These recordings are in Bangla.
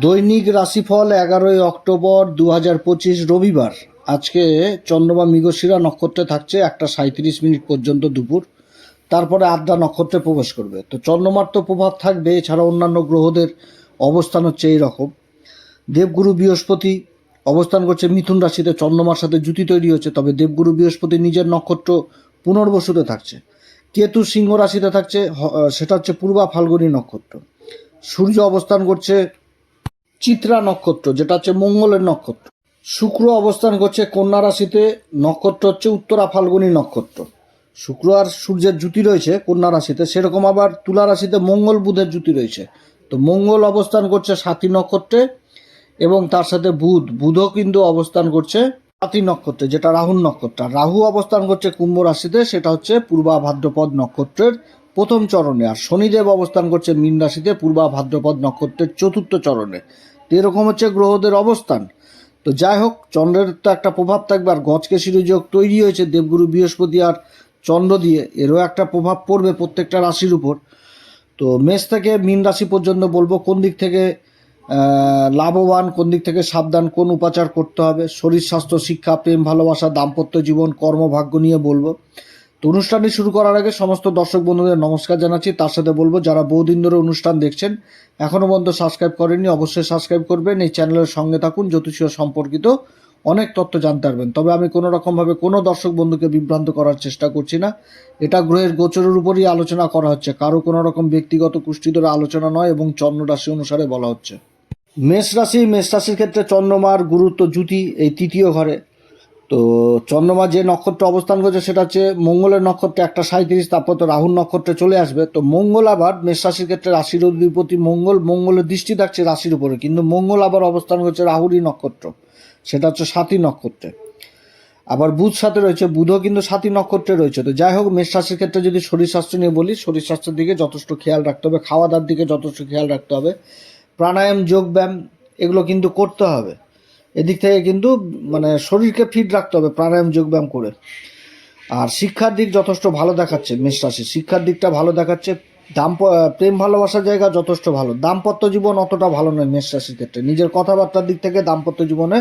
দৈনিক রাশিফল এগারোই অক্টোবর দু হাজার পঁচিশ রবিবার। আজকে চন্দ্রমা মৃগশিরা নক্ষত্রে থাকছে একটা সাঁত্রিশ মিনিট পর্যন্ত দুপুর। তারপরে আদ্রা নক্ষত্রে প্রবেশ করবে। তো চন্দ্রমার তো প্রভাব থাকবে এছাড়া অন্যান্য গ্রহদের অবস্থান হচ্ছে এই রকম দেবগুরু বৃহস্পতি অবস্থান করছে মিথুন রাশিতে, চন্দ্রমার সাথে জুতি তৈরি হচ্ছে, তবে দেবগুরু বৃহস্পতি নিজের নক্ষত্র পুনর্বসুতে থাকছে। কেতু সিংহ রাশিতে থাকছে সেটা হচ্ছে পূর্বা ফাল্গুনী নক্ষত্র। সূর্য অবস্থান করছে চিত্রা নক্ষত্র, যেটা হচ্ছে মঙ্গলের নক্ষত্র। শুক্র অবস্থান করছে কন্যা রাশিতে, নক্ষত্র হচ্ছে উত্তরা ফাল্গুনী নক্ষত্র। শুক্র আর সূর্যের জুতি রয়েছে কন্যা রাশিতে, সেরকম আবার তুলা রাশিতে মঙ্গল বুধের জুতি রয়েছে। তো মঙ্গল অবস্থান করছে সাথী নক্ষত্রে এবং তার সাথে বুধ। বুধও কিন্তু অবস্থান করছে সাথী নক্ষত্রে, যেটা রাহুর নক্ষত্র। রাহু অবস্থান করছে কুম্ভ রাশিতে, সেটা হচ্ছে পূর্বা ভাদ্রপদ নক্ষত্রের প্রথম চরণে। আর শনিদেব অবস্থান করছে মীন রাশিতে, পূর্বা ভাদ্রপদ নক্ষত্রের চতুর্থ চরণে। এরকম হচ্ছে গ্রহদের অবস্থান। তো যাই হোক, চন্দ্রের তো একটা প্রভাব থাকবে আর গজকেশির যোগ তৈরি হয়েছে দেবগুরু বৃহস্পতি আর চন্দ্র দিয়ে। এরও একটা প্রভাব পড়বে প্রত্যেকটা রাশির উপর। তো মেষ থেকে মীন রাশি পর্যন্ত বলব কোন দিক থেকে লাভবান, কোন দিক থেকে সাবধান, কোন উপাচার করতে হবে। শরীর স্বাস্থ্য, শিক্ষা, প্রেম, ভালোবাসা, দাম্পত্য জীবন, কর্মভাগ্য নিয়ে বলব। তো অনুষ্ঠানটি শুরু করার আগে সমস্ত দর্শক বন্ধুদের নমস্কার জানাচ্ছি। তার সাথে বলব, যারা বহুদিন ধরে অনুষ্ঠান দেখছেন এখনও পর্যন্ত সাবস্ক্রাইব করেননি, অবশ্যই সাবস্ক্রাইব করবেন। এই চ্যানেলের সঙ্গে থাকুন, জ্যোতিষীয় সম্পর্কিত অনেক তথ্য জানতে পারবেন। তবে আমি কোনো রকমভাবে কোনো দর্শক বন্ধুকে বিভ্রান্ত করার চেষ্টা করছি না। এটা গ্রহের গোচরের উপরই আলোচনা করা হচ্ছে। কারও কোনো রকম ব্যক্তিগত কুষ্ঠিধর আলোচনা নয় এবং চন্দ্র রাশি অনুসারে বলা হচ্ছে। মেষ রাশি, মেষ রাশির ক্ষেত্রে চন্দ্রমার গুরুত্ব জুতি এই তৃতীয় ঘরে। তো চন্দ্রমা যে নক্ষত্র অবস্থান করছে সেটা হচ্ছে মঙ্গলের নক্ষত্রে একটা সাঁত্রিশ তারপর তো রাহুর নক্ষত্রে চলে আসবে। তো মঙ্গল আবার মেষ রাশির ক্ষেত্রে রাশির অধিপতি মঙ্গল, মঙ্গলের দৃষ্টি থাকছে রাশির উপরে, কিন্তু মঙ্গল আবার অবস্থান করছে রাহুরই নক্ষত্র, সেটা হচ্ছে সাতী নক্ষত্রে। আবার বুধ সাথে রয়েছে, বুধও কিন্তু সাতী নক্ষত্রে রয়েছে। তো যাই হোক, মেষ রাশির ক্ষেত্রে যদি শরীর স্বাস্থ্য নিয়ে বলি, শরীর স্বাস্থ্যের দিকে যথেষ্ট খেয়াল রাখতে হবে, খাওয়া দাওয়ার দিকে যথেষ্ট খেয়াল রাখতে হবে। প্রাণায়াম, যোগব্যায়াম, এগুলো কিন্তু করতে হবে। এদিক থেকে কিন্তু মানে শরীরকে ফিট রাখতে হবে, প্রাণায়াম, যোগব্যায়াম করে। আর শিক্ষার দিক যথেষ্ট ভালো দেখাচ্ছে মেষ রাশি। শিক্ষার দিকটা ভালো দেখাচ্ছে, দাম্প, প্রেম ভালোবাসার জায়গা যথেষ্ট ভালো। দাম্পত্য জীবন অতটা ভালো নয় মেষ রাশির ক্ষেত্রে। নিজের কথাবার্তার দিক থেকে দাম্পত্য জীবনে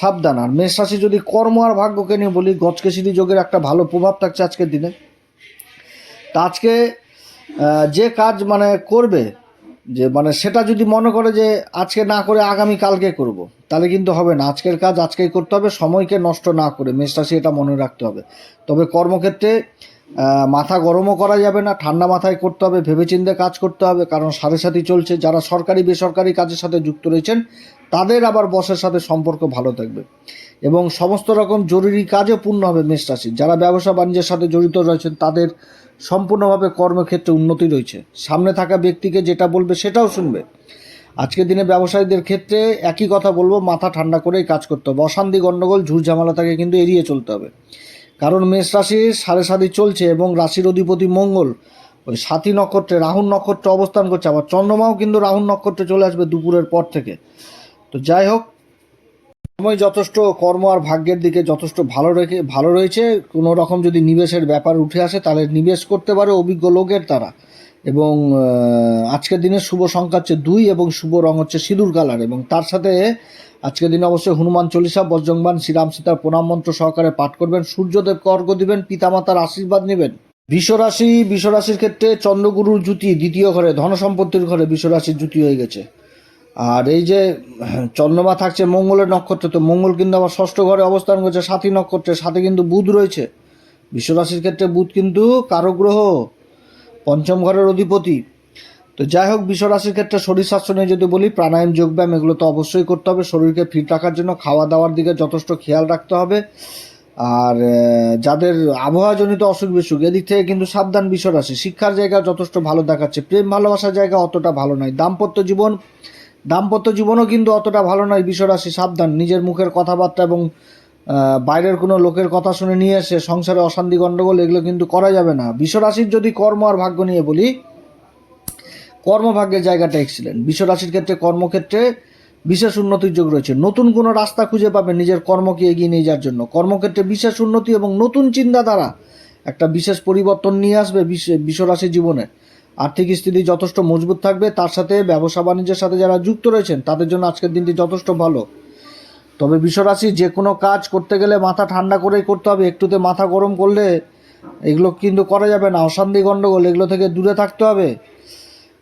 সাবধান। আর মেষ রাশি যদি কর্ম আর ভাগ্যকে নিয়ে বলি গজকেশিরি যোগের একটা ভালো প্রভাব থাকছে আজকের দিনে। তা আজকে যে কাজ মানে করবে যে মানে সেটা যদি মনে করে যে আজকে না করে আগামী কালকে করব। তাহলে কিন্তু হবে না। আজকের কাজ আজকেই করতে হবে, সময়কে নষ্ট না করে মেষ রাশি এটা মনে রাখতে হবে। তবে কর্মক্ষেত্রে মাথা গরমও করা যাবে না, ঠান্ডা মাথায় করতে হবে, ভেবেচিন্তে কাজ করতে হবে, কারণ সাথে সাথে চলছে। যারা সরকারি, বেসরকারি কাজের সাথে যুক্ত রয়েছেন, তাদের আবার বসের সাথে সম্পর্ক ভালো থাকবে। এবং সমস্ত রকম জরুরি কাজও পূর্ণ হবে মেষ রাশি যারা ব্যবসা বাণিজ্যের সাথে জড়িত রয়েছেন, তাদের সম্পূর্ণভাবে কর্মক্ষেত্রে উন্নতি রয়েছে। সামনে থাকা ব্যক্তিকে যেটা বলবে সেটাও শুনবে। আজকের দিনে ব্যবসায়ীদের ক্ষেত্রে একই কথা বলব, মাথা ঠান্ডা করেই কাজ করতে হবে। অশান্তি গণ্ডগোল ঝুট ঝামেলা থেকে কিন্তু এড়িয়ে চলতে হবে। কারণ মেষ রাশির সাড়ে সাতি চলছে এবং রাশির অধিপতি মঙ্গল ওই সাথী নক্ষত্রে রাহুল নক্ষত্রে অবস্থান করছে। আবার চন্দ্রমাও কিন্তু রাহুর নক্ষত্রে চলে আসবে দুপুরের পর থেকে। তো যাই হোক সময় যথেষ্ট কর্ম আর ভাগ্যের দিকে যথেষ্ট ভালো রেখে ভালো রয়েছে। কোনো রকম যদি নিবেশের ব্যাপার উঠে আসে, তাহলে নিবেশ করতে পারে অভিজ্ঞ লোকের তারা। এবং আজকের দিনের শুভ সংখ্যা হচ্ছে দুই এবং শুভ রং হচ্ছে সিঁদুর কালার। এবং তার সাথে আজকের দিনে অবশ্যই হনুমান চল্লিশা, বজ্রংবান, শ্রীরাম সীতার প্রণাম মন্ত্র সহকারে পাঠ করবেন। সূর্যদেবকে অর্ঘ্য দিবেন, পিতামাতার আশীর্বাদ নেবেন। বিশ্বরাশি বিশ্বরাশির ক্ষেত্রে চন্দ্রগুরুর জুতি দ্বিতীয় ঘরে ধন সম্পত্তির ঘরে বিশ্বরাশির জুতি হয়ে গেছে। আর এই যে হ্যাঁ, চন্দ্রমা থাকছে মঙ্গলের নক্ষত্রে তো মঙ্গল কিন্তু আবার ষষ্ঠ ঘরে অবস্থান করছে সাথী নক্ষত্রের সাথে কিন্তু বুধ রয়েছে। বিশ্বরাশির ক্ষেত্রে বুধ কিন্তু কারগ্রহ পঞ্চম ঘরের অধিপতি। তো যাই হোক বিশ্বরাশির ক্ষেত্রে শরীর স্বাস্থ্য নিয়ে যদি বলি প্রাণায়াম যোগব্যায়াম এগুলো তো অবশ্যই করতে হবে। শরীরকে ফিট রাখার জন্য খাওয়া দাওয়ার দিকে যথেষ্ট খেয়াল রাখতে হবে। আর যাদের আবহাওয়াজনিত অসুখ বিসুখ এদিক থেকে কিন্তু সাবধান বিশ্বরাশি। শিক্ষার জায়গা যথেষ্ট ভালো দেখাচ্ছে। প্রেম ভালোবাসার জায়গা অতটা ভালো নয়। দাম্পত্য জীবন দাম্পত্য জীবনও কিন্তু অতটা ভালো নয় বিশ্বরাশি সাবধান। নিজের মুখের কথাবার্তা এবং বাইরের কোনো লোকের কথা শুনে নিয়ে এসে সংসারে অশান্তি গণ্ডগোল এগুলো কিন্তু করা যাবে না। বিশ্বরাশির যদি কর্ম আর ভাগ্য নিয়ে বলি, কর্মভাগ্যের জায়গাটা এক্সিলেন্ট বিশ্বরাশির ক্ষেত্রে কর্মক্ষেত্রে বিশেষ উন্নতির যোগ রয়েছে। নতুন কোনো রাস্তা খুঁজে পাবে নিজের কর্মকে এগিয়ে নিয়ে যাওয়ার জন্য। কর্মক্ষেত্রে বিশেষ উন্নতি এবং নতুন চিন্তাধারা একটা বিশেষ পরিবর্তন নিয়ে আসবে বিশ্ব- বিশ্বরাশির জীবনে। আর্থিক স্থিতি যথেষ্ট মজবুত থাকবে, তার সাথে ব্যবসা বাণিজ্যের সাথে যারা যুক্ত রয়েছেন, তাদের জন্য আজকের দিনটি যথেষ্ট ভালো। তবে বিশ্বরাশি যে কোনো কাজ করতে গেলে মাথা ঠান্ডা করেই করতে হবে, একটুতে মাথা গরম করলে এগুলো কিন্তু করা যাবে না। অশান্তি গণ্ডগোল এগুলো থেকে দূরে থাকতে হবে।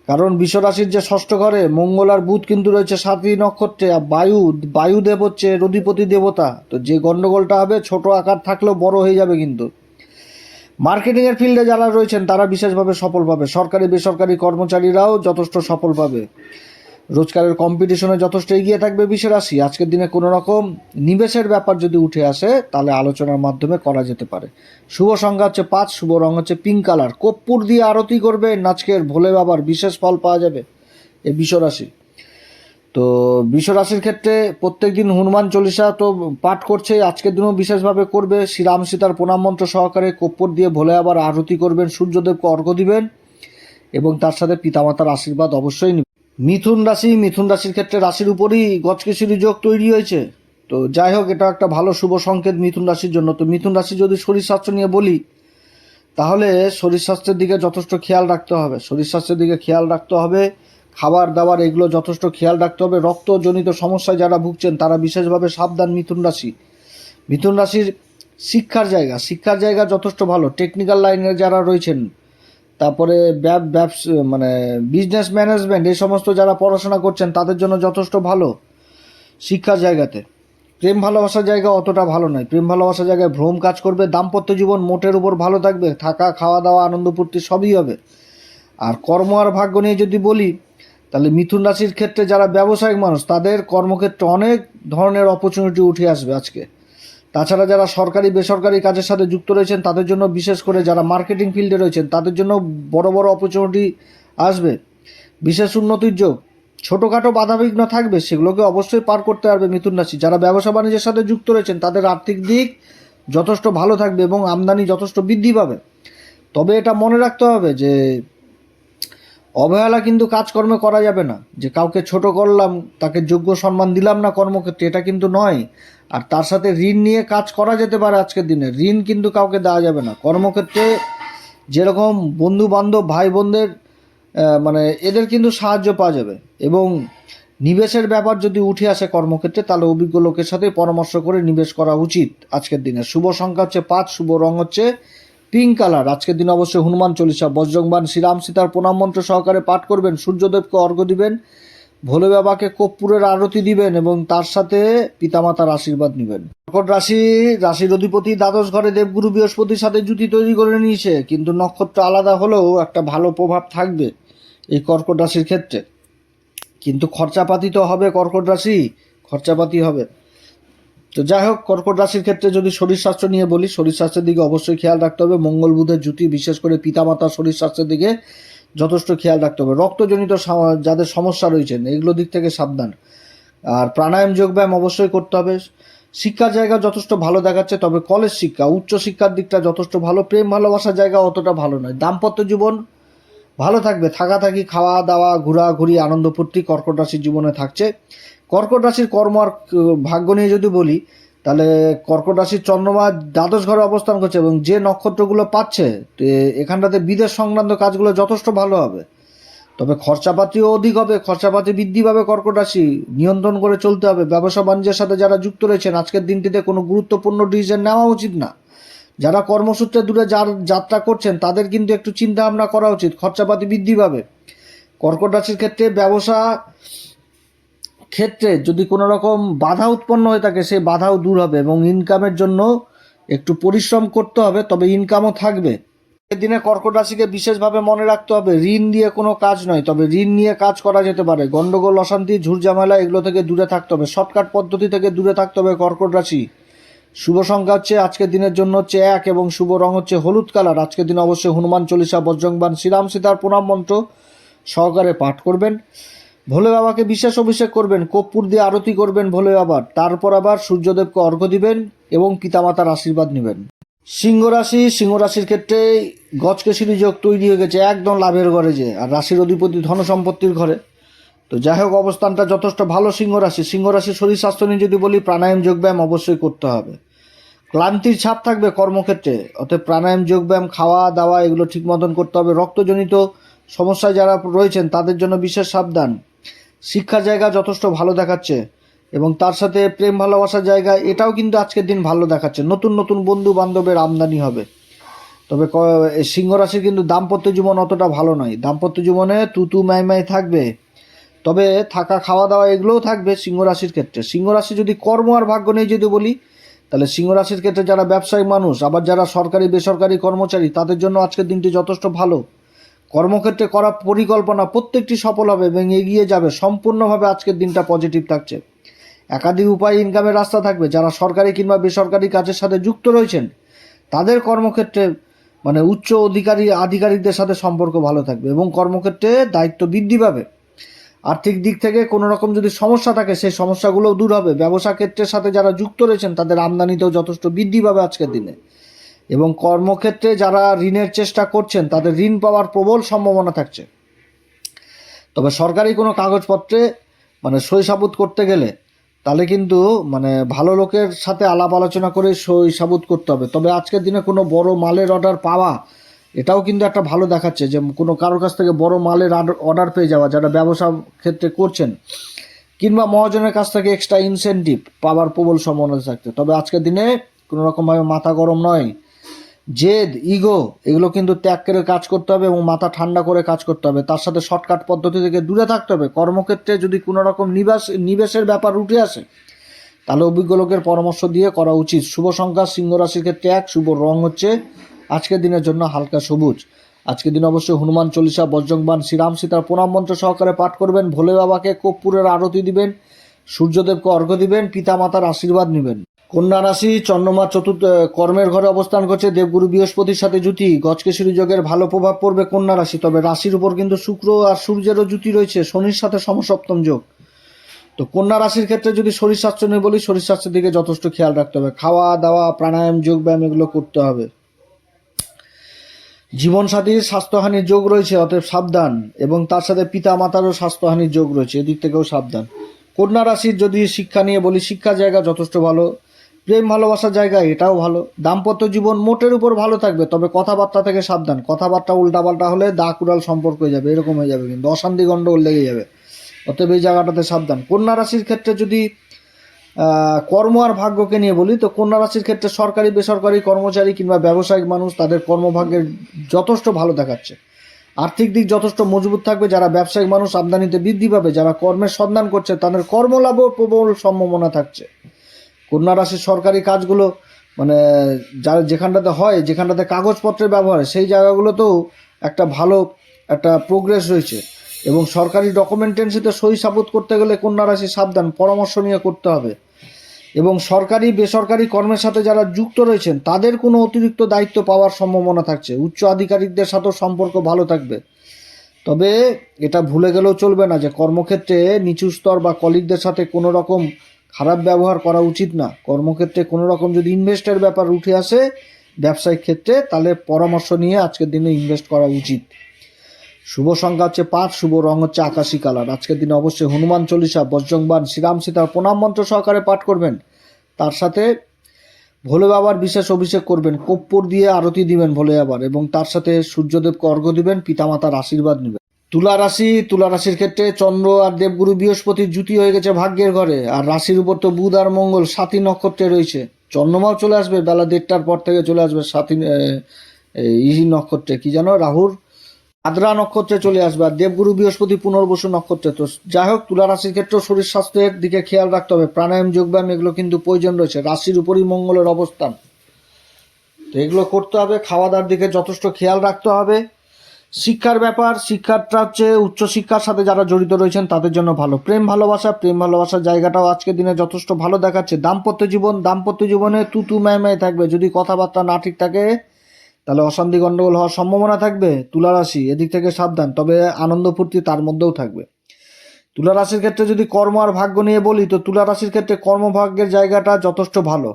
কারণ বিশ্বরাশির যে ষষ্ঠ ঘরে মঙ্গল আর বুধ কিন্তু রয়েছে সাতই নক্ষত্রে, আর বায়ু, বায়ুদেব হচ্ছে রধিপতি দেবতা। তো যে গণ্ডগোলটা হবে, ছোট আকার থাকলেও বড় হয়ে যাবে কিন্তু। মার্কেটিংয়ের ফিল্ডে যারা রয়েছেন, তারা বিশেষভাবে সফল পাবে। সরকারি, বেসরকারি কর্মচারীরাও যথেষ্ট সফল পাবে। রোজগারের কম্পিটিশনে যথেষ্ট এগিয়ে থাকবে বিশেষ রাশি। আজকের দিনে কোনো রকম নিবেশের ব্যাপার যদি উঠে আসে, তাহলে আলোচনার মাধ্যমে করা যেতে পারে। শুভ সংখ্যা হচ্ছে পাঁচ, শুভ রং হচ্ছে পিঙ্ক কালার কর্পূর দিয়ে আরতি করবে আজকের ভোলে বাবার বিশেষ ফল পাওয়া যাবে। এই বিশ্বরাশি তো বিশ্বরাশির ক্ষেত্রে প্রত্যেক দিন হনুমান চল্লিশা তো পাঠ করছে আজকের দিনও বিশেষভাবে করবে। শ্রীরাম সীতার প্রণাম মন্ত্র সহকারে কর্পূর দিয়ে ভোলে আবার আরতি করবেন, সূর্যদেবকে অর্ঘ্য দিবেন এবং তার সাথে পিতামাতার আশীর্বাদ অবশ্যই মিথুন রাশি, মিথুন রাশির ক্ষেত্রে রাশির উপরই গজকেশরী যোগ তৈরি হয়েছে। তো যাই হোক, এটা একটা ভালো শুভ সংকেত মিথুন রাশির জন্য। তো মিথুন রাশি যদি শরীর স্বাস্থ্য নিয়ে বলি, তাহলে শরীর স্বাস্থ্যের দিকে যথেষ্ট খেয়াল রাখতে হবে। শরীর স্বাস্থ্যের দিকে খেয়াল রাখতে হবে খাবার দাবার, এগুলো যথেষ্ট খেয়াল রাখতে হবে। রক্তজনিত সমস্যায় যারা ভুগছেন, তারা বিশেষভাবে সাবধান মিথুন রাশি। মিথুন রাশির শিক্ষার জায়গা। শিক্ষার জায়গা যথেষ্ট ভালো। টেকনিক্যাল লাইনে যারা রয়েছেন, তারপরে ব্যব- ব্যবস মানে বিজনেস ম্যানেজমেন্ট এই সমস্ত যারা পড়াশোনা করছেন, তাদের জন্য যথেষ্ট ভালো শিক্ষার জায়গাতে। প্রেম ভালোবাসার জায়গা অতটা ভালো নয়। প্রেম ভালোবাসার জায়গায় ভ্রম কাজ করবে। দাম্পত্য জীবন মোটের উপর ভালো থাকবে। থাকা খাওয়া দাওয়া আনন্দ ফুর্তি সবই হবে। আর কর্ম আর ভাগ্য নিয়ে যদি বলি, তাহলে মিথুন রাশির ক্ষেত্রে যারা ব্যবসায়িক মানুষ, তাদের কর্মক্ষেত্রে অনেক ধরনের অপরচুনিটি উঠে আসবে আজকে। তাছাড়া যারা সরকারি, বেসরকারি কাজের সাথে যুক্ত রয়েছেন, তাদের জন্য বিশেষ করে যারা মার্কেটিং ফিল্ডে রয়েছেন, তাদের জন্য বড় বড় অপরচুনিটি আসবে। বিশেষ উন্নতির যোগ, ছোটোখাটো বাধাবিঘ্ন থাকবে, সেগুলোকে অবশ্যই পার করতে পারবে মিথুন রাশি। যারা ব্যবসা বাণিজ্যের সাথে যুক্ত রয়েছেন, তাদের আর্থিক দিক যথেষ্ট ভালো থাকবে এবং আমদানি যথেষ্ট বৃদ্ধি পাবে। তবে এটা মনে রাখতে হবে যে অবহেলা কিন্তু কাজকর্মে করা যাবে না। যে কাউকে ছোট করলাম, তাকে যোগ্য সম্মান দিলাম না কর্মক্ষেত্রে, এটা কিন্তু নয়। আর তার সাথে ঋণ নিয়ে কাজ করা যেতে পারে আজকের দিনে। ঋণ কিন্তু কাউকে দেওয়া যাবে না। কর্মক্ষেত্রে যেরকম বন্ধু বান্ধব ভাই বোনদের মানে এদের কিন্তু সাহায্য পাওয়া যাবে। এবং নিবেশের ব্যাপার যদি উঠে আসে কর্মক্ষেত্রে, তাহলে অভিজ্ঞ লোকের সাথে পরামর্শ করে নিবেশ করা উচিত আজকের দিনে। শুভ সংখ্যা হচ্ছে পাঁচ, শুভ রং হচ্ছে পিঙ্ক কালার। আজকের দিন অবশ্যই হনুমান চল্লিশা বজ্রংবান শ্রীরাম সীতার প্রণাম মন্ত্র সহকারে পাঠ করবেন, সূর্যদেবকে অর্ঘ্য দিবেন, ভোলে বাবাকে কর্পূরের আরতি দিবেন এবং তার সাথে পিতামাতার আশীর্বাদ নেবেন। কর্কট রাশি, রাশির অধিপতি, দ্বাদশ ঘরে দেবগুরু বৃহস্পতির সাথে জুতি তৈরি করে নিয়েছে, কিন্তু নক্ষত্র আলাদা হলেও একটা ভালো প্রভাব থাকবে এই কর্কট রাশির ক্ষেত্রে। কিন্তু খরচাপাতি তো হবে কর্কট রাশি, খরচাপাতি হবে। তো যাই হোক, কর্কট রাশির ক্ষেত্রে যদি শরীর স্বাস্থ্য নিয়ে বলি, শরীর স্বাস্থ্যের দিকে অবশ্যই খেয়াল রাখতে হবে। মঙ্গল, বুধের জুতি বিশেষ করে পিতামাতার শরীর স্বাস্থ্যের দিকে যথেষ্ট খেয়াল রাখতে হবে। রক্তজনিত যাদের সমস্যা রয়েছেন এগুলো দিক থেকে সাবধান। আর প্রাণায়াম যোগব্যায়াম অবশ্যই করতে হবে। শিক্ষার জায়গা যথেষ্ট ভালো দেখাচ্ছে, তবে কলেজ শিক্ষা, উচ্চ শিক্ষার দিকটা যথেষ্ট ভালো। প্রেম ভালোবাসার জায়গা অতটা ভালো নয়। দাম্পত্য জীবন ভালো থাকবে। থাকা থাকি খাওয়া দাওয়া ঘোরাঘুরি, আনন্দ ফুর্তি কর্কট রাশির জীবনে থাকছে। কর্কট রাশির কর্ম আর ভাগ্য নিয়ে যদি বলি, তাহলে কর্কট রাশির চন্দ্রমা দ্বাদশ ঘরে অবস্থান করছে এবং যে নক্ষত্রগুলো পাচ্ছে এখানটাতে বিদেশ সংক্রান্ত কাজগুলো যথেষ্ট ভালো হবে। তবে খরচাপাতিও অধিক হবে, খরচাপাতি বৃদ্ধি পাবে কর্কট রাশি, নিয়ন্ত্রণ করে চলতে হবে। ব্যবসা বাণিজ্যের সাথে যারা যুক্ত রয়েছেন, আজকের দিনটিতে কোনো গুরুত্বপূর্ণ ডিসিশন নেওয়া উচিত না। যারা কর্মসূত্রে দূরে যার যাত্রা করছেন, তাদের কিন্তু একটু চিন্তা ভাবনা করা উচিত, খরচাপাতি বৃদ্ধি পাবে। কর্কট রাশির ক্ষেত্রে ব্যবসা ক্ষেত্রে যদি কোনো রকম বাধা উৎপন্ন হয়ে থাকে, সেই বাধাও দূর হবে এবং ইনকামের জন্য একটু পরিশ্রম করতে হবে, তবে ইনকামও থাকবে। দিনে কর্কট রাশিকে বিশেষভাবে মনে রাখতে হবে, ঋণ দিয়ে কোনো কাজ নয়, তবে ঋণ নিয়ে কাজ করা যেতে পারে। গন্ডগোল, অশান্তি ঝুরঝামেলা এগুলো থেকে দূরে থাকতে হবে। শর্টকাট পদ্ধতি থেকে দূরে থাকতে হবে কর্কট রাশি। শুভ সংখ্যা হচ্ছে আজকের দিনের জন্য হচ্ছে এক এবং শুভ রং হচ্ছে হলুদ কালার। আজকের দিন অবশ্যই হনুমান চল্লিশা বজ্রংবান শ্রীরাম সীতার প্রণাম মন্ত্র সহকারে পাঠ করবেন। ভোলে বাবাকে বিশেষ অভিষেক করবেন, কর্পূর দিয়ে আরতি করবেন ভোলে বাবার তারপর আবার সূর্যদেবকে অর্ঘ্য দিবেন এবং পিতামাতার আশীর্বাদ নেবেন। সিংহ রাশি সিংহ রাশির ক্ষেত্রে গজকেশরী যোগ তৈরি হয়ে গেছে একদম লাভের ঘরে যে, আর রাশির অধিপতি ধন সম্পত্তির ঘরে। তো যাই হোক, অবস্থানটা যথেষ্ট ভালো সিংহ রাশি সিংহ রাশির শরীর স্বাস্থ্য নিয়ে যদি বলি, প্রাণায়াম যোগব্যায়াম অবশ্যই করতে হবে। ক্লান্তির ছাপ থাকবে কর্মক্ষেত্রে, অতএব প্রাণায়াম যোগব্যায়াম খাওয়া, দাওয়া, এগুলো ঠিক মতন করতে হবে। রক্তজনিত সমস্যায় যারা রয়েছেন, তাদের জন্য বিশেষ সাবধান। শিক্ষার জায়গা যথেষ্ট ভালো দেখাচ্ছে এবং তার সাথে প্রেম ভালোবাসার জায়গা, এটাও কিন্তু আজকের দিন ভালো দেখাচ্ছে। নতুন নতুন বন্ধু বান্ধবের আমদানি হবে। তবে ক- এই সিংহ রাশির কিন্তু দাম্পত্য জীবন অতটা ভালো নয়। দাম্পত্য জীবনে তুতু মাই মাই থাকবে। তবে থাকা, খাওয়া দাওয়া এগুলোও থাকবে সিংহ রাশির ক্ষেত্রে। সিংহ রাশি যদি কর্ম আর ভাগ্য নেই যদি বলি, তাহলে সিংহ রাশির ক্ষেত্রে যারা ব্যবসায়িক মানুষ, আবার যারা সরকারি, বেসরকারি কর্মচারী, তাদের জন্য আজকের দিনটি যথেষ্ট ভালো। কর্মক্ষেত্রে করা পরিকল্পনা প্রত্যেকটি সফল হবে এবং এগিয়ে যাবে। সম্পূর্ণভাবে আজকের দিনটা পজিটিভ থাকছে। একাধিক উপায়ে ইনকামের রাস্তা থাকবে। যারা সরকারি কিংবা বেসরকারি কাজের সাথে যুক্ত রয়েছেন, তাদের কর্মক্ষেত্রে মানে উচ্চ অধিকারী আধিকারিকদের সাথে সম্পর্ক ভালো থাকবে এবং কর্মক্ষেত্রে দায়িত্ব বৃদ্ধি পাবে। আর্থিক দিক থেকে কোনো রকম যদি সমস্যা থাকে, সেই সমস্যাগুলোও দূর হবে। ব্যবসা ক্ষেত্রের সাথে যারা যুক্ত রয়েছেন, তাদের আমদানিতেও যথেষ্ট বৃদ্ধি পাবে আজকের দিনে। এবং কর্মক্ষেত্রে যারা ঋণের চেষ্টা করছেন, তাদের ঋণ পাওয়ার প্রবল সম্ভাবনা থাকছে। তবে সরকারি কোনো কাগজপত্রে মানে সই সাবুত করতে গেলে, তাহলে কিন্তু মানে ভালো লোকের সাথে আলাপ আলোচনা করে সই সাবুত করতে হবে। তবে আজকের দিনে কোনো বড় মালের অর্ডার পাওয়া, এটাও কিন্তু একটা ভালো দেখাচ্ছে যে কোনো কারোর কাছ থেকে বড় মালের অর্ডার পেয়ে যাওয়া, যারা ব্যবসা ক্ষেত্রে করছেন, কিংবা মহাজনের কাছ থেকে এক্সট্রা ইনসেনটিভ পাওয়ার প্রবল সম্ভাবনা থাকছে। তবে আজকের দিনে কোনো রকমভাবে মাথা গরম নয়। জেদ, ইগো, এগুলো কিন্তু ত্যাগ করে কাজ করতে হবে এবং মাথা ঠান্ডা করে কাজ করতে হবে। তার সাথে শর্টকাট পদ্ধতি থেকে দূরে থাকতে হবে। কর্মক্ষেত্রে যদি কোনো রকম নিবাস, নিবেশের ব্যাপার উঠে আসে, তাহলে অভিজ্ঞ লোকের পরামর্শ দিয়ে করা উচিত। শুভ সংখ্যা সিংহ রাশির ক্ষেত্রে এক, শুভ রং হচ্ছে আজকের দিনের জন্য হালকা সবুজ। আজকের দিন অবশ্যই হনুমান চল্লিশা বজ্রংবান শ্রীরাম সীতার প্রণাম মন্ত্র সহকারে পাঠ করবেন। ভোলে বাবাকে কর্পূরের আরতি দিবেন, সূর্যদেবকে অর্ঘ্য দিবেন, পিতামাতার আশীর্বাদ নেবেন। কন্যা রাশি চন্দ্রমা চতুর্থ কর্মের ঘরে অবস্থান করছে। দেবগুরু বৃহস্পতির সাথে জুতি গজকেশরী যোগের ভালো প্রভাব পড়বে কন্যা রাশি। তবে রাশির উপর কিন্তু শুক্র আর সূর্যেরও জুতি রয়েছে। শনির সাথে সমসপ্তম যোগ। তো কন্যা রাশির ক্ষেত্রে যদি শরীর স্বাস্থ্য নিয়ে বলি, শরীর স্বাস্থ্যের দিকে যথেষ্ট খেয়াল রাখতে হবে। খাওয়া, দাওয়া, প্রাণায়াম, যোগ ব্যায়াম এগুলো করতে হবে। জীবনসাথীর স্বাস্থ্যহানির যোগ রয়েছে, অতএব সাবধান। এবং তার সাথে পিতা মাতারও স্বাস্থ্যহানির যোগ রয়েছে। এদিক থেকেও সাবধান। কন্যা রাশির যদি শিক্ষা নিয়ে বলি শিক্ষার জায়গা যথেষ্ট ভালো। প্রেম ভালোবাসার জায়গা, এটাও ভালো। দাম্পত্য জীবন মোটের উপর ভালো থাকবে, তবে কথাবার্তা থেকে সাবধান। কথাবার্তা উল্টাপাল্টা হলে দা কুড়াল সম্পর্ক হয়ে যাবে, এরকম হয়ে যাবে কিন্তু, অশান্তি গণ্ডগোল লেগে যাবে। অতএব এই জায়গাটাতে সাবধান। কন্যা রাশির ক্ষেত্রে যদি কর্ম আর ভাগ্যকে নিয়ে বলি, তো কন্যা রাশির ক্ষেত্রে সরকারি, বেসরকারি কর্মচারী কিংবা ব্যবসায়িক মানুষ তাদের কর্মভাগ্যের যথেষ্ট ভালো দেখাচ্ছে। আর্থিক দিক যথেষ্ট মজবুত থাকবে, যারা ব্যবসায়িক মানুষ আমদানিতে বৃদ্ধি পাবে, যারা কর্মের সন্ধান করছে, তাদের কর্মলাভও প্রবল সম্ভাবনা থাকছে। কন্যা রাশির সরকারি কাজগুলো মানে যার যেখানটাতে হয়, যেখানটাতে কাগজপত্রের ব্যবহার সেই জায়গাগুলোতেও একটা ভালো একটা প্রোগ্রেস রয়েছে। এবং সরকারি ডকুমেন্টেন্সিতে সই সাবুত করতে গেলে কন্যা রাশি সাবধান, পরামর্শ নিয়ে করতে হবে। এবং সরকারি, বেসরকারি কর্মের সাথে যারা যুক্ত রয়েছেন, তাদের কোনো অতিরিক্ত দায়িত্ব পাওয়ার সম্ভাবনা থাকছে। উচ্চ আধিকারিকদের সাথেও সম্পর্ক ভালো থাকবে। তবে এটা ভুলে গেলেও চলবে না যে কর্মক্ষেত্রে নিচু স্তর বা কলিগদের সাথে কোনো রকম খারাপ ব্যবহার করা উচিত না। কর্মক্ষেত্রে কোনো রকম যদি ইনভেস্টের ব্যাপার উঠে আসে, ব্যবসায়িক ক্ষেত্রে, তাহলে পরামর্শ নিয়ে আজকের দিনে ইনভেস্ট করা উচিত। শুভ সংখ্যা হচ্ছে পাঁচ, শুভ রং হচ্ছে আকাশী কালার। আজকের দিনে অবশ্যই হনুমান চল্লিশা, বজ্রংবান, শ্রীরাম সীতার প্রণাম মন্ত্র সহকারে পাঠ করবেন। তার সাথে ভোলে বাবার বিশেষ অভিষেক করবেন। কপ্পর দিয়ে আরতি দিবেন ভোলে বাবার এবং তার সাথে সূর্যদেবকে অর্ঘ্য দিবেন, পিতামাতার আশীর্বাদ নেবেন। তুলা রাশি, তুলা রাশির ক্ষেত্রে চন্দ্র আর দেবগুরু বৃহস্পতির জুতি হয়ে গেছে ভাগ্যের ঘরে। আর রাশির উপর তো বুধ আর মঙ্গল সাতী নক্ষত্রে রয়েছে। চন্দ্রমাও চলে আসবে, বেলা দেড়টার পর থেকে চলে আসবে সাতী ইহি নক্ষত্রে। কি জানো, রাহুর আদ্রা নক্ষত্রে চলে আসবে আর দেবগুরু বৃহস্পতি পুনর্বসু নক্ষত্রে। তো যাই হোক, তুলা রাশির ক্ষেত্রেও শরীর স্বাস্থ্যের দিকে খেয়াল রাখতে হবে। প্রাণায়াম, যোগব্যায়াম, এগুলো কিন্তু প্রয়োজন রয়েছে। রাশির উপরই মঙ্গলের অবস্থান। তো এগুলো করতে হবে খাওয়া দাওয়ার দিকে যথেষ্ট খেয়াল রাখতে হবে। শিক্ষার ব্যাপার, শিক্ষাটা হচ্ছে উচ্চশিক্ষার সাথে যারা জড়িত রয়েছেন তাদের জন্য ভালো। প্রেম ভালোবাসা, প্রেম ভালোবাসার জায়গাটাও আজকের দিনে যথেষ্ট ভালো দেখাচ্ছে। দাম্পত্য জীবন, দাম্পত্য জীবনে তুতু ম্যায় থাকবে। যদি কথাবার্তা না ঠিক থাকে, তাহলে অশান্তি গণ্ডগোল হওয়ার সম্ভাবনা থাকবে। তুলা রাশি এদিক থেকে সাবধান, তবে আনন্দ ফুর্তি তার মধ্যেও থাকবে। তুলা রাশির ক্ষেত্রে যদি কর্ম আর ভাগ্য নিয়ে বলি, তো তুলা রাশির ক্ষেত্রে কর্মভাগ্যের জায়গাটা যথেষ্ট ভালো।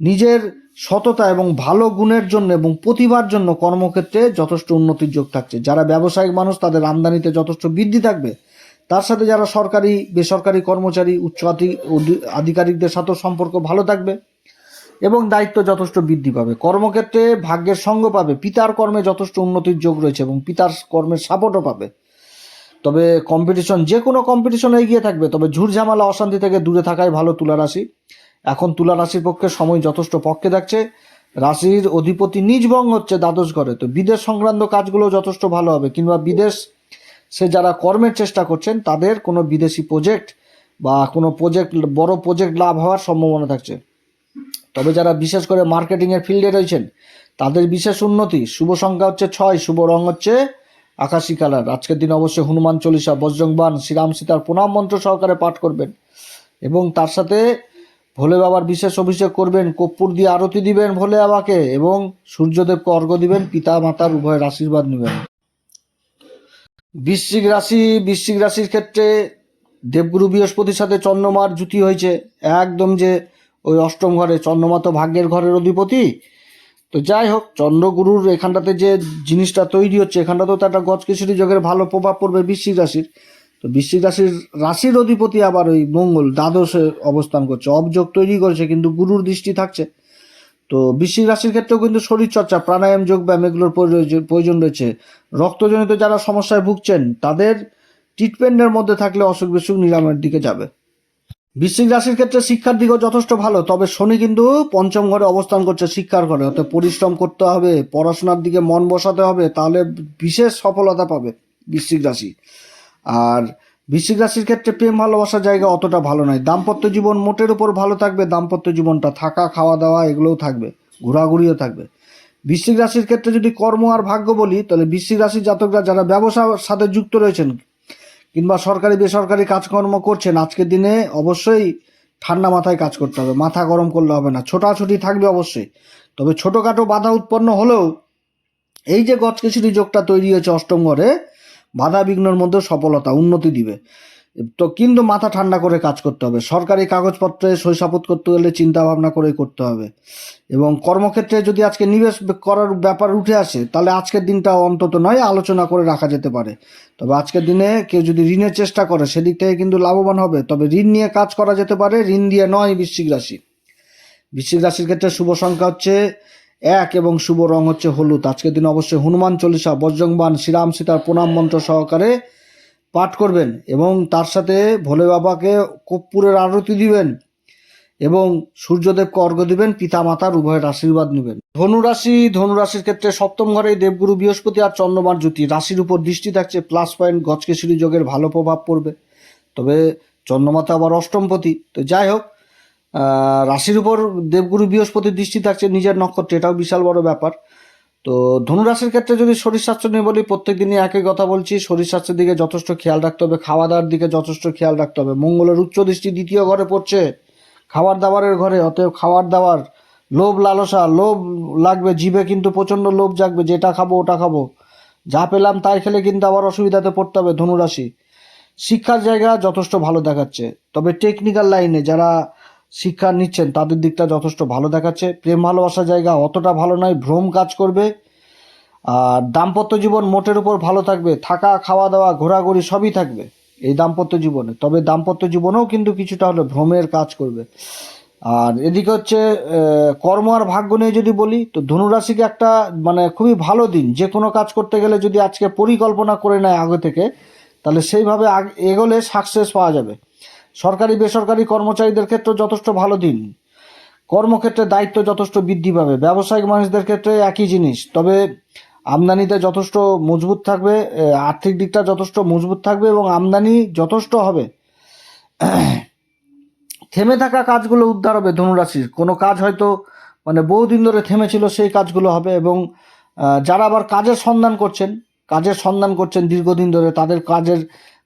নিজের সততা এবং ভালো গুণের জন্য এবং প্রতিভার জন্য কর্মক্ষেত্রে যথেষ্ট উন্নতির যোগ থাকছে। যারা ব্যবসায়িক মানুষ, তাদের আমদানিতে যথেষ্ট বৃদ্ধি থাকবে। তার সাথে যারা সরকারি, বেসরকারি কর্মচারী, উচ্চ আধি- আধিকারিকদের সাথেও সম্পর্ক ভালো থাকবে এবং দায়িত্ব যথেষ্ট বৃদ্ধি পাবে। কর্মক্ষেত্রে ভাগ্যের সঙ্গ পাবে, পিতার কর্মে যথেষ্ট উন্নতির যোগ রয়েছে এবং পিতার কর্মের সাপোর্টও পাবে। তবে কম্পিটিশন যে কোনো কম্পিটিশনে এগিয়ে থাকবে, তবে ঝুটঝামেলা অশান্তি থেকে দূরে থাকাই ভালো তুলা রাশি এখন তুলা রাশির পক্ষে সময় যথেষ্ট পক্ষে থাকছে। রাশির অধিপতি নিজ ভঙ্গ হচ্ছে দ্বাদশ ঘরে। তো বিদেশ সংক্রান্ত কাজগুলো যথেষ্ট ভালো হবে কিংবা বিদেশ সে যারা কর্মের চেষ্টা করছেন, তাদের কোনো বিদেশি প্রজেক্ট বা কোনো প্রজেক্ট বড় প্রজেক্ট লাভ হওয়ার সম্ভাবনা থাকছে। তবে যারা বিশেষ করে মার্কেটিংয়ের ফিল্ডে রয়েছেন, তাদের বিশেষ উন্নতি, শুভ সংখ্যা হচ্ছে ছয়, শুভ রং হচ্ছে আকাশি কালার আজকের দিন অবশ্যই হনুমান চল্লিশা বজ্রংবান শ্রীরাম সীতার প্রণাম মন্ত্র সহকারে পাঠ করবেন। এবং তার সাথে ভোলে বাবার বিশেষ অভিষেক করবেন, কর্পূর দিয়ে আরতি দিবেন ভোলে বাবাকে এবং সূর্যদেবকে অর্ঘ্য দিবেন পিতা মাতার উভয়ের আশীর্বাদ নেবেন। বৃশ্চিক রাশি, বৃশ্চিক রাশির ক্ষেত্রে দেবগুরু বৃহস্পতির সাথে চন্দ্রমার জুতি হয়েছে। একদম যে ওই অষ্টম ঘরে, চন্দ্রমা তো ভাগ্যের ঘরের অধিপতি। তো যাই হোক, চন্দ্রগুরুর এখানটাতে যে জিনিসটা তৈরি হচ্ছে, এখানটাতেও তো একটা গজকেশরী যোগের ভালো প্রভাব পড়বে বৃশ্চিক রাশির। তো বৃশ্চিক রাশির রাশির অধিপতি আবার ওই মঙ্গল, দ্বাদশে অবস্থান করছে। অবযোগ তৈরি করেছে, কিন্তু গুরুর দৃষ্টি থাকছে। তো বৃশ্চিক রাশির ক্ষেত্রেও কিন্তু শরীরচর্চা, প্রাণায়াম, যোগ ব্যায়াম এগুলোর প্রয়োজন- রয়েছে। রক্তজনিত যারা সমস্যায় ভুগছেন, তাদের ট্রিটমেন্টের মধ্যে থাকলে অসুখ বিসুখ নিরাময়ের দিকে যাবে। বৃশ্চিক রাশির ক্ষেত্রে শিক্ষার দিকও যথেষ্ট ভালো, তবে শনি কিন্তু পঞ্চম ঘরে অবস্থান করছে শিক্ষার ঘরে। অর্থাৎ পরিশ্রম করতে হবে, পড়াশোনার দিকে মন বসাতে হবে, তাহলে বিশেষ সফলতা পাবে বৃশ্চিক রাশি। আর বৃশ্চিক রাশির ক্ষেত্রে প্রেম ভালোবাসার জায়গা অতটা ভালো নয়। দাম্পত্য জীবন মোটের উপর ভালো থাকবে, দাম্পত্য জীবনটা থাকা, খাওয়া দাওয়া এগুলোও থাকবে, ঘোরাঘুরিও থাকবে। বৃশ্চিক রাশির ক্ষেত্রে যদি কর্ম আর ভাগ্য বলি, তাহলে বৃশ্চিক রাশির জাতকরা যারা ব্যবসার সাথে যুক্ত রয়েছেন কিংবা সরকারি, বেসরকারি কাজকর্ম করছেন, আজকের দিনে অবশ্যই ঠান্ডা মাথায় কাজ করতে হবে, মাথা গরম করলে হবে না, ছোটাছুটি থাকবে অবশ্যই। তবে ছোটোখাটো বাধা উৎপন্ন হলেও এই যে গজকেশরী যোগটা তৈরি হয়েছে অষ্টম ঘরে বাধা বিঘ্নর মধ্যে সফলতা, উন্নতি দিবে। তো কিন্তু মাথা ঠান্ডা করে কাজ করতে হবে। সরকারি কাগজপত্রে সইসাপত করতে গেলে চিন্তা ভাবনা করে করতে হবে। এবং কর্মক্ষেত্রে যদি আজকে নিবেশ করার ব্যাপার উঠে আসে, তাহলে আজকের দিনটা অন্তত নয়, আলোচনা করে রাখা যেতে পারে। তবে আজকের দিনে কেউ যদি ঋণের চেষ্টা করে, সেদিক থেকে কিন্তু লাভবান হবে। তবে ঋণ নিয়ে কাজ করা যেতে পারে। ঋণ দিয়ে নয় বৃশ্চিক রাশি। বৃশ্চিক রাশির ক্ষেত্রে শুভ সংখ্যা হচ্ছে এক এবং শুভ রং হচ্ছে হলুদ। আজকের দিন অবশ্যই হনুমান চল্লিশা বজ্রংবান শ্রীরাম সীতার প্রণাম মন্ত্র সহকারে পাঠ করবেন এবং তার সাথে ভোলে বাবাকে কর্পূরের আরতি দিবেন এবং সূর্যদেবকে অর্ঘ্য দিবেন পিতা মাতার উভয়ের আশীর্বাদ নেবেন। ধনুরাশি, ধনুরাশির ক্ষেত্রে সপ্তম ঘরে দেবগুরু বৃহস্পতি আর চন্দ্রমার জ্যোতি। রাশির উপর দৃষ্টি থাকছে প্লাস পয়েন্ট গজকেশরী যোগের ভালো প্রভাব পড়বে। তবে চন্দ্রমাতা আবার অষ্টমপতি। তো যাই হোক রাশির উপর দেবগুরু বৃহস্পতির দৃষ্টি থাকছে নিজের নক্ষত্রে, এটাও বিশাল বড় ব্যাপার। তো ধনুরাশির ক্ষেত্রে যদি শরীর স্বাস্থ্য নিয়ে বলি প্রত্যেক দিনই একই কথা বলছি, শরীর স্বাস্থ্যের দিকে যথেষ্ট খেয়াল রাখতে হবে খাওয়া দাওয়ার দিকে যথেষ্ট খেয়াল রাখতে হবে। মঙ্গলের উচ্চ দৃষ্টি দ্বিতীয় ঘরে পড়ছে খাবার দাবারের ঘরে, অতএব খাবার দাবার লোভ, লালসা, লোভ লাগবে, জিভে কিন্তু প্রচণ্ড লোভ জাগবে, যেটা খাব ওটা খাব। যা পেলাম তাই খেলে কিন্তু আবার অসুবিধাতে পড়তে হবে ধনুরাশি। শিক্ষার জায়গা যথেষ্ট ভালো দেখাচ্ছে, তবে টেকনিক্যাল লাইনে যারা শিক্ষা নিচ্ছেন, তাদের দিকটা যথেষ্ট ভালো দেখাচ্ছে। প্রেম ভালোবাসার জায়গা অতটা ভালো নয়, ভ্রম কাজ করবে। আর দাম্পত্য জীবন মোটের উপর ভালো থাকবে, থাকা, খাওয়া দাওয়া, ঘোরাঘুরি সবই থাকবে এই দাম্পত্য জীবনে। তবে দাম্পত্য জীবনেও কিন্তু কিছুটা হলে ভ্রমের কাজ করবে। আর এদিকে হচ্ছে কর্ম আর ভাগ্য নিয়ে যদি বলি, তো ধনুরাশিকে একটা মানে খুবই ভালো দিন। যে কোনো কাজ করতে গেলে যদি আজকে পরিকল্পনা করে নেয় আগে থেকে, তাহলে সেইভাবে এগোলে সাকসেস পাওয়া যাবে। সরকারি বেসরকারি কর্মচারীদের ক্ষেত্রে যথেষ্ট ভালো দিন। কর্মক্ষেত্রে দায়িত্ব যথেষ্ট বৃদ্ধি পাবে। ব্যবসায়িক মানুষদের ক্ষেত্রে একই জিনিস। তবে আমদানিতে যথেষ্ট মজবুত থাকবে আর্থিক দিকটা যথেষ্ট মজবুত থাকবে এবং আমদানি যথেষ্ট হবে। থেমে থাকা কাজগুলো উদ্ধার হবে ধনুরাশির। কোনো কাজ হয়তো মানে বহুদিন ধরে থেমেছিল, সেই কাজগুলো হবে এবং যারা আবার কাজের সন্ধান করছেন, কাজের সন্ধান করছেন দীর্ঘদিন ধরে, তাদের কাজের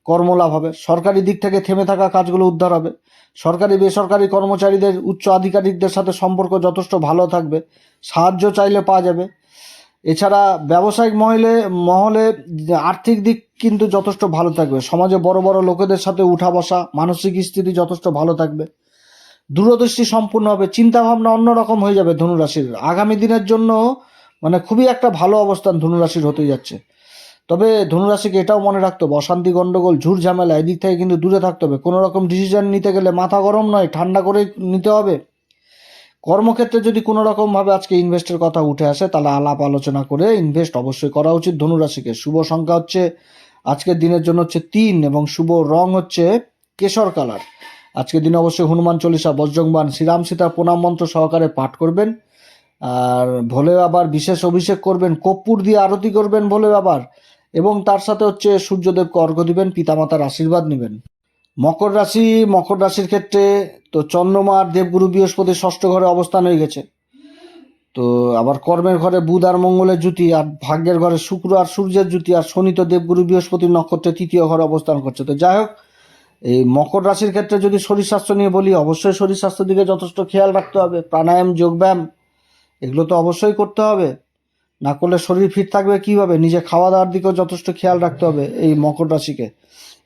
কর্মলাভ হবে। সরকারি দিক থেকে থেমে থাকা কাজগুলো উদ্ধার হবে। সরকারি, বেসরকারি কর্মচারীদের, উচ্চ আধিকারিকদের সাথে সম্পর্ক যথেষ্ট ভালো থাকবে। সাহায্য চাইলে পাওয়া যাবে। এছাড়া ব্যবসায়িক মহলে মহলে আর্থিক দিক কিন্তু যথেষ্ট ভালো থাকবে। সমাজে বড় বড় লোকেদের সাথে উঠা বসা, মানসিক স্থিতি যথেষ্ট ভালো থাকবে। দূরদৃষ্টি সম্পূর্ণ হবে। চিন্তা ভাবনা অন্যরকম হয়ে যাবে ধনুরাশির। আগামী দিনের জন্য মানে খুবই একটা ভালো অবস্থান ধনুরাশির হতে যাচ্ছে। তবে ধনুরাশিকে এটাও মনে রাখতে হবে, অশান্তি, গন্ডগোল ঝুট ঝামেলা, এদিক থেকে কিন্তু দূরে থাকতে হবে। কোনো রকম ডিসিশন নিতে গেলে মাথা গরম নয়, ঠান্ডা করে নিতে হবে। কর্মক্ষেত্রে যদি কোনো রকমভাবে আজকে ইনভেস্টের কথা উঠে আসে, তাহলে আলাপ আলোচনা করে ইনভেস্ট অবশ্যই করা উচিত ধনুরাশিকে। শুভ সংখ্যা হচ্ছে, আজকের দিনের জন্য হচ্ছে তিন এবং শুভ রং হচ্ছে কেশর কালার। আজকের দিনে অবশ্যই হনুমান চল্লিশা, বজ্রংবান, শ্রীরাম সীতা প্রণাম মন্ত্র সহকারে পাঠ করবেন। আর ভোলে বাবার বিশেষ অভিষেক করবেন, কর্পূর দিয়ে আরতি করবেন ভোলে বাবার। এবং তার সাথে হচ্ছে সূর্যদেবকে অর্ঘ্য দিবেন, পিতামাতার আশীর্বাদ নেবেন। মকর রাশি, মকর রাশির ক্ষেত্রে তো চন্দ্রমার দেবগুরু বৃহস্পতি ষষ্ঠ ঘরে অবস্থান হয়ে গেছে। তো আবার কর্মের ঘরে বুধ আর মঙ্গলের জুতি আর ভাগ্যের ঘরে শুক্র আর সূর্যের জুতি আর শনি তো দেবগুরু বৃহস্পতির নক্ষত্রে তৃতীয় ঘরে অবস্থান করছে। তো যাই হোক, এই মকর রাশির ক্ষেত্রে যদি শরীর স্বাস্থ্য নিয়ে বলি, অবশ্যই শরীর স্বাস্থ্যের দিকে যথেষ্ট খেয়াল রাখতে হবে। প্রাণায়াম, যোগব্যায়াম, এগুলো তো অবশ্যই করতে হবে। না করলে শরীর ফিট থাকবে কীভাবে? নিজে খাওয়া দাওয়ার দিকেও যথেষ্ট খেয়াল রাখতে হবে এই মকর রাশিকে।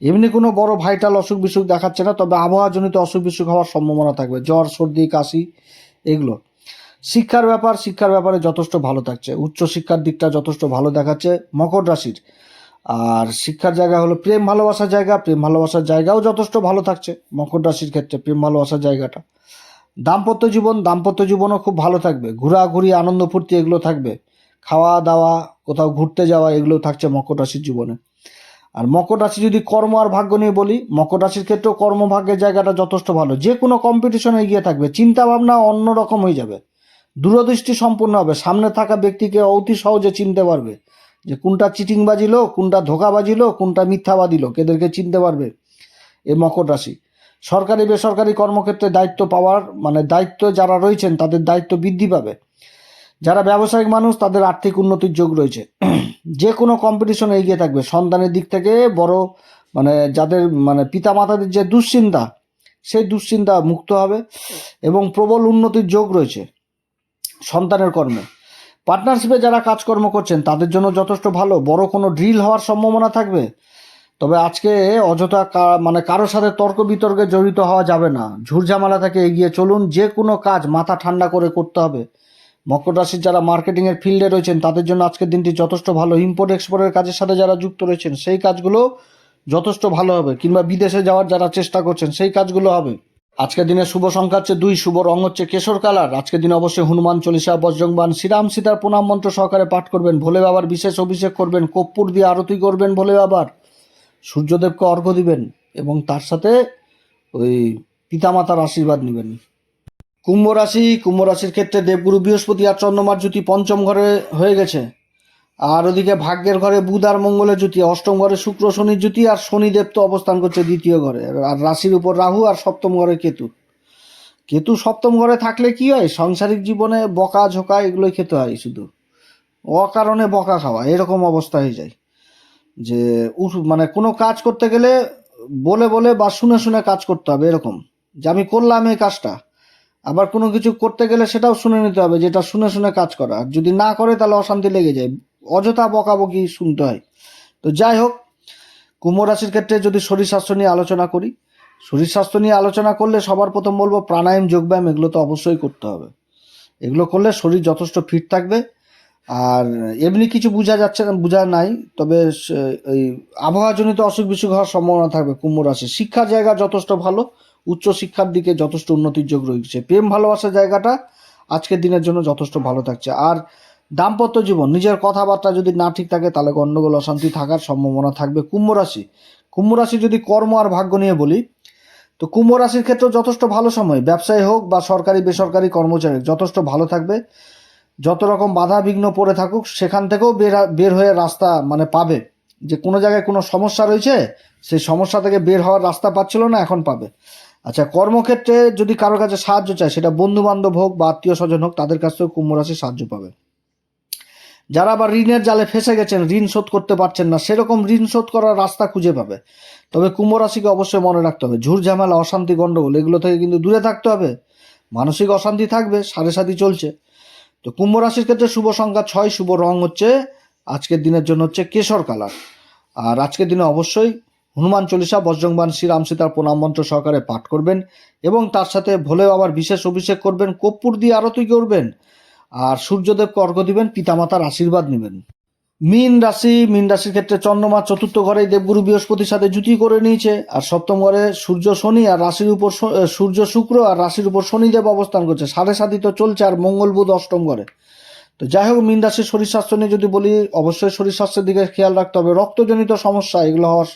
এমনি কোনো বড় ভাইটাল অসুখ বিসুখ দেখাচ্ছে না, তবে আবহাওয়াজনিত অসুখ বিসুখ হওয়ার সম্ভাবনা থাকবে। জ্বর, সর্দি, কাশি, এগুলো। শিক্ষার ব্যাপার, শিক্ষার ব্যাপারে যথেষ্ট ভালো থাকছে। উচ্চ শিক্ষার দিকটা যথেষ্ট ভালো দেখাচ্ছে মকর রাশির। আর শিক্ষার জায়গা হলো প্রেম ভালোবাসার জায়গা, প্রেম ভালোবাসার জায়গাও যথেষ্ট ভালো থাকছে মকর রাশির ক্ষেত্রে, প্রেম ভালোবাসার জায়গাটা। দাম্পত্য জীবন, দাম্পত্য জীবনও খুব ভালো থাকবে। ঘোরাঘুরি, আনন্দ ফুর্তি এগুলো থাকবে। খাওয়া দাওয়া কোথাও ঘুরতে যাওয়া, এগুলো থাকছে মকর রাশির জীবনে। আর মকর রাশি যদি কর্ম আর ভাগ্য নিয়ে বলি, মকর রাশির ক্ষেত্রেও কর্মভাগ্যের জায়গাটা যথেষ্ট ভালো। যে কোনো কম্পিটিশনে এগিয়ে থাকবে চিন্তা ভাবনা অন্যরকম হয়ে যাবে। দূরদৃষ্টি সম্পূর্ণ হবে। সামনে থাকা ব্যক্তিকে অতি সহজে চিনতে পারবে যে কোনটা চিটিং বাজিলো কোনটা ধোকা বাজিলো কোনটা মিথ্যা বাজিলো এদেরকে চিনতে পারবে এ মকর রাশি। সরকারি বেসরকারি কর্মক্ষেত্রে দায়িত্ব পাওয়ার মানে দায়িত্ব যারা রয়েছেন, তাদের দায়িত্ব বৃদ্ধি পাবে। যারা ব্যবসায়িক মানুষ, তাদের আর্থিক উন্নতির যোগ রয়েছে। যে কোনো কম্পিটিশনে এগিয়ে থাকবে। সন্তানের দিক থেকে বড় মানে যাদের মানে পিতামাতাদের যে দুশ্চিন্তা, সেই দুশ্চিন্তা মুক্ত হবে এবং প্রবল উন্নতির যোগ রয়েছে সন্তানের কর্মে। পার্টনারশিপে যারা কাজকর্ম করছেন, তাদের জন্য যথেষ্ট ভালো। বড় কোনো ড্রিল হওয়ার সম্ভাবনা থাকবে। তবে আজকে অযথা মানে কারোর সাথে তর্ক বিতর্কে জড়িত হওয়া যাবে না। ঝুরঝামেলা থেকে এগিয়ে চলুন। যে কোনো কাজ মাথা ঠান্ডা করে করতে হবে। মকর রাশির যারা মার্কেটিংয়ের ফিল্ডে রয়েছেন, তাদের জন্য আজকের দিনটি যথেষ্ট ভালো। ইম্পোর্ট এক্সপোর্টের কাজের সাথে যারা যুক্ত রয়েছেন, সেই কাজগুলো যথেষ্ট ভালো হবে। কিংবা বিদেশে যাওয়ার যারা চেষ্টা করছেন, সেই কাজগুলো হবে। আজকের দিনে শুভ সংখ্যা হচ্ছে দুই, শুভ রং হচ্ছে কেশর কালার। আজকের দিনে অবশ্যই হনুমান চল্লিশা, বজ্রংবান, শ্রীরাম সীতার প্রণাম মন্ত্র সহকারে পাঠ করবেন। ভোলে বাবার বিশেষ অভিষেক করবেন, কর্পূর দিয়ে আরতি করবেন ভোলে বাবার। সূর্যদেবকে অর্ঘ্য দিবেন এবং তার সাথে ওই পিতামাতার আশীর্বাদ নেবেন। কুম্ভ রাশি, কুম্ভ রাশির ক্ষেত্রে দেবগুরু বৃহস্পতি আর চন্দ্রমার জুতি পঞ্চম ঘরে হয়ে গেছে। আর ওদিকে ভাগ্যের ঘরে বুধ আর মঙ্গলের জুতি অষ্টম ঘরে শুক্র, শনির জুতি আর শনিদেব তো অবস্থান করছে দ্বিতীয় ঘরে। আর রাশির উপর রাহু আর সপ্তম ঘরে কেতু। কেতু সপ্তম ঘরে থাকলে কি হয়? সাংসারিক জীবনে বকা, ঝোকা এগুলোই খেতে হয় শুধু। অকারণে বকা খাওয়া, এরকম অবস্থা হয়ে যায়। যে মানে কোনো কাজ করতে গেলে বলে বলে বা শুনে শুনে কাজ করতে হবে এরকম। যে আমি করলাম এই কাজটা। আবার কোনো কিছু করতে গেলে সেটাও শুনে নিতে হবে, যেটা শুনে শুনে কাজ করা। আর যদি না করে তাহলে অশান্তি লেগে যায়। অযথা বকাবকি শুনতে হয়। তো যাই হোক, কুম্ভ রাশির ক্ষেত্রে যদি শরীর স্বাস্থ্য নিয়ে আলোচনা করি, শরীর স্বাস্থ্য নিয়ে আলোচনা করলে সবার প্রথম বলব প্রাণায়াম, যোগব্যায়াম এগুলো তো অবশ্যই করতে হবে। এগুলো করলে শরীর যথেষ্ট ফিট থাকবে। আর এমনি কিছু বোঝা যাচ্ছে না, বোঝা নাই, তবে এই আবহাওয়াজনিত অসুখ বিসুখ হওয়ার সম্ভাবনা থাকবে কুম্ভ রাশি শিক্ষার জায়গা যথেষ্ট ভালো উচ্চ শিক্ষার দিকে যথেষ্ট উন্নতির যোগ রয়েছে। প্রেম ভালোবাসার জায়গাটা আজকের দিনের জন্য যথেষ্ট ভালো থাকছে। আর দাম্পত্য জীবন, নিজের কথাবার্তা যদি না ঠিক থাকে, তাহলে গণ্ডগোল, অশান্তি থাকার সম্ভাবনা থাকবে কুম্ভ রাশি। কুম্ভ রাশি যদি কর্ম আর ভাগ্য নিয়ে বলি, তো কুম্ভ রাশির ক্ষেত্রেও যথেষ্ট ভালো সময়। ব্যবসায়ী হোক বা সরকারি, বেসরকারি কর্মচারী যথেষ্ট ভালো থাকবে। যত রকম বাধা বিঘ্ন পড়ে থাকুক, সেখান থেকেও বের বের হয়ে রাস্তা মানে পাবে। যে কোনো জায়গায় কোনো সমস্যা রয়েছে, সেই সমস্যা থেকে বের হওয়ার রাস্তা পাচ্ছিল না, এখন পাবে। আচ্ছা কর্মক্ষেত্রে যদি কারোর কাছে সাহায্য চায়, সেটা বন্ধু বান্ধব হোক বা আত্মীয় স্বজন হোক, তাদের কাছ থেকেও কুম্ভ রাশি সাহায্য পাবে। যারা আবার ঋণের জালে ফেসে গেছেন, ঋণ শোধ করতে পারছেন না, সেরকম ঋণ শোধ করার রাস্তা খুঁজে পাবে। তবে কুম্ভ রাশিকে অবশ্যই মনে রাখতে হবে। ঝুর ঝামেলা, অশান্তি গণ্ডগোল এগুলো থেকে কিন্তু দূরে থাকতে হবে। মানসিক অশান্তি থাকবে, সাড়ে সাথী চলছে। তো কুম্ভ রাশির ক্ষেত্রে শুভ সংখ্যা ছয়, শুভ রং হচ্ছে আজকের দিনের জন্য হচ্ছে কেশর কালার। আর আজকের দিনে অবশ্যই হনুমান চল্লিশা বজ্রংবান শ্রীরাম সীতার প্রণাম মন্ত্র সহকারে পাঠ করবেন এবং তার সাথে ভোলে বাবার বিশেষ অভিষেক করবেন, কর্পূর দিয়ে আরতি করবেন। আর সূর্যদেবকে অর্ঘ্য দিবেন, পিতামাতার আশীর্বাদ নেবেন। মীন রাশি, মীন রাশির ক্ষেত্রে চন্দ্রমা চতুর্থ ঘরে দেবগুরু বৃহস্পতির সাথে জুতি করে নিয়েছে। আর সপ্তম ঘরে সূর্য শনি আর রাশির উপর সূর্য শুক্র আর রাশির উপর শনিদেব অবস্থান করছে। সাড়ে সাতই তো চলছে আর মঙ্গল বুধ অষ্টম ঘরে। তো যাই হোক, মীন রাশির শরীর স্বাস্থ্য নিয়ে যদি বলি, অবশ্যই শরীর স্বাস্থ্যের দিকে খেয়াল রাখতে হবে। রক্তজনিত সমস্যা, এগুলো হওয়ার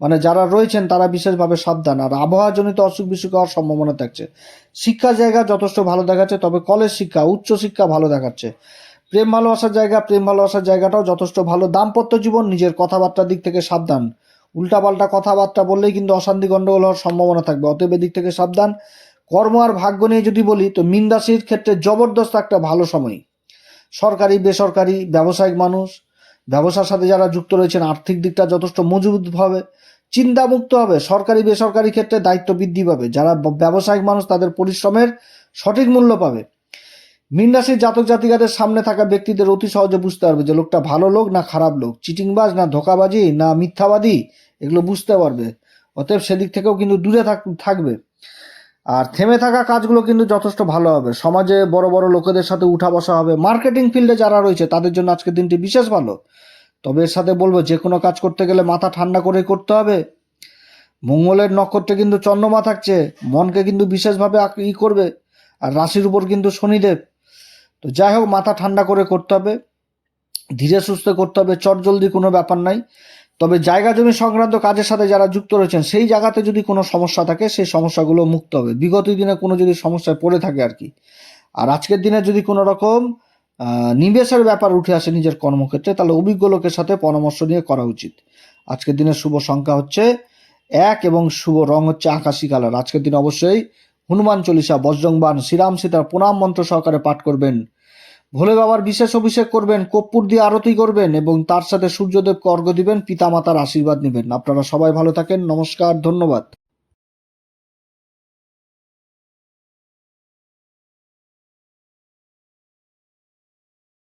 মানে যারা রয়েছেন, তারা বিশেষভাবে সাবধান। আর আবহাওয়াজনিত অসুখ বিসুখ হওয়ার সম্ভাবনা থাকছে। শিক্ষার জায়গা যথেষ্ট ভালো দেখাচ্ছে, তবে কলেজ শিক্ষা, উচ্চ শিক্ষা ভালো দেখাচ্ছে। প্রেম ভালোবাসার জায়গা, প্রেম ভালোবাসার জায়গাটাও যথেষ্ট ভালো। দাম্পত্য জীবন, নিজের কথাবার্তার দিক থেকে সাবধান। উল্টাপাল্টা কথাবার্তা বললেই কিন্তু অশান্তি গণ্ডগোল হওয়ার সম্ভাবনা থাকবে। অতএব দিক থেকে সাবধান। কর্ম আর ভাগ্য নিয়ে যদি বলি, তো মিন রাশির ক্ষেত্রে জবরদস্ত একটা ভালো সময়। সরকারি, বেসরকারি, ব্যবসায়িক মানুষ ব্যবসার সাথে যারা যুক্ত রয়েছেন, আর্থিক দিকটা যথেষ্ট মজবুত হবে, চিন্তামুক্ত হবে, সরকারি, বেসরকারি ক্ষেত্রে দায়িত্ব বৃদ্ধি পাবে। যারা ব্যবসায়িক মানুষ, তাদের পরিশ্রমের সঠিক মূল্য পাবে। মীন রাশির জাতক জাতিকাদের সামনে থাকা ব্যক্তিদের অতি সহজে বুঝতে পারবে যে লোকটা ভালো লোক না খারাপ লোক। চিটিংবাজ না ধোকাবাজি না মিথ্যাবাদী, এগুলো বুঝতে পারবে। অতএব সেদিক থেকেও কিন্তু দূরে থাক- থাকবে। আর থেমে থাকা কাজগুলো কিন্তু যথেষ্ট ভালো হবে। সমাজে বড় বড় লোকেদের সাথে উঠা বসা হবে। মার্কেটিং ফিল্ডে যারা রয়েছে, তাদের জন্য আজকের দিনটি বিশেষ ভালো। তবে এর সাথে বলব, যে কোনো কাজ করতে গেলে মাথা ঠান্ডা করে করতে হবে। মঙ্গলের নক্ষত্রে কিন্তু চন্দ্রমা থাকছে। মনকে কিন্তু বিশেষভাবে ই করবে। আর রাশির উপর কিন্তু শনিদেব। তো যাই হোক, মাথা ঠান্ডা করে করতে হবে। ধীরে সুস্থে করতে হবে। চট জলদি কোনো ব্যাপার নাই। তবে জায়গা জমি সংক্রান্ত কাজের সাথে যারা যুক্ত রয়েছেন, সেই জায়গাতে যদি কোনো সমস্যা থাকে, সেই সমস্যাগুলো মুক্ত হবে। বিগত দিনে কোনো যদি সমস্যায় পড়ে থাকে আর কি। আর আজকের দিনে যদি কোনো রকম নিবেশের ব্যাপার উঠে আসে নিজের কর্মক্ষেত্রে, তাহলে অভিজ্ঞ লোকের সাথে পরামর্শ নিয়ে করা উচিত। আজকের দিনের শুভ সংখ্যা হচ্ছে এক এবং শুভ রং হচ্ছে আকাশি কালার। আজকের দিন অবশ্যই হনুমান চল্লিশা বজ্রংবান শ্রীরাম সীতার প্রণাম মন্ত্র সহকারে পাঠ করবেন। ভোলে বাবার বিশেষ অভিষেক করবেন, কর্পূর দিয়ে আরতি করবেন এবং তার সাথে সূর্যদেবকে অর্ঘ্য দিবেন, পিতামাতার আশীর্বাদ নেবেন। আপনারা সবাই ভালো থাকেন, নমস্কার, ধন্যবাদ।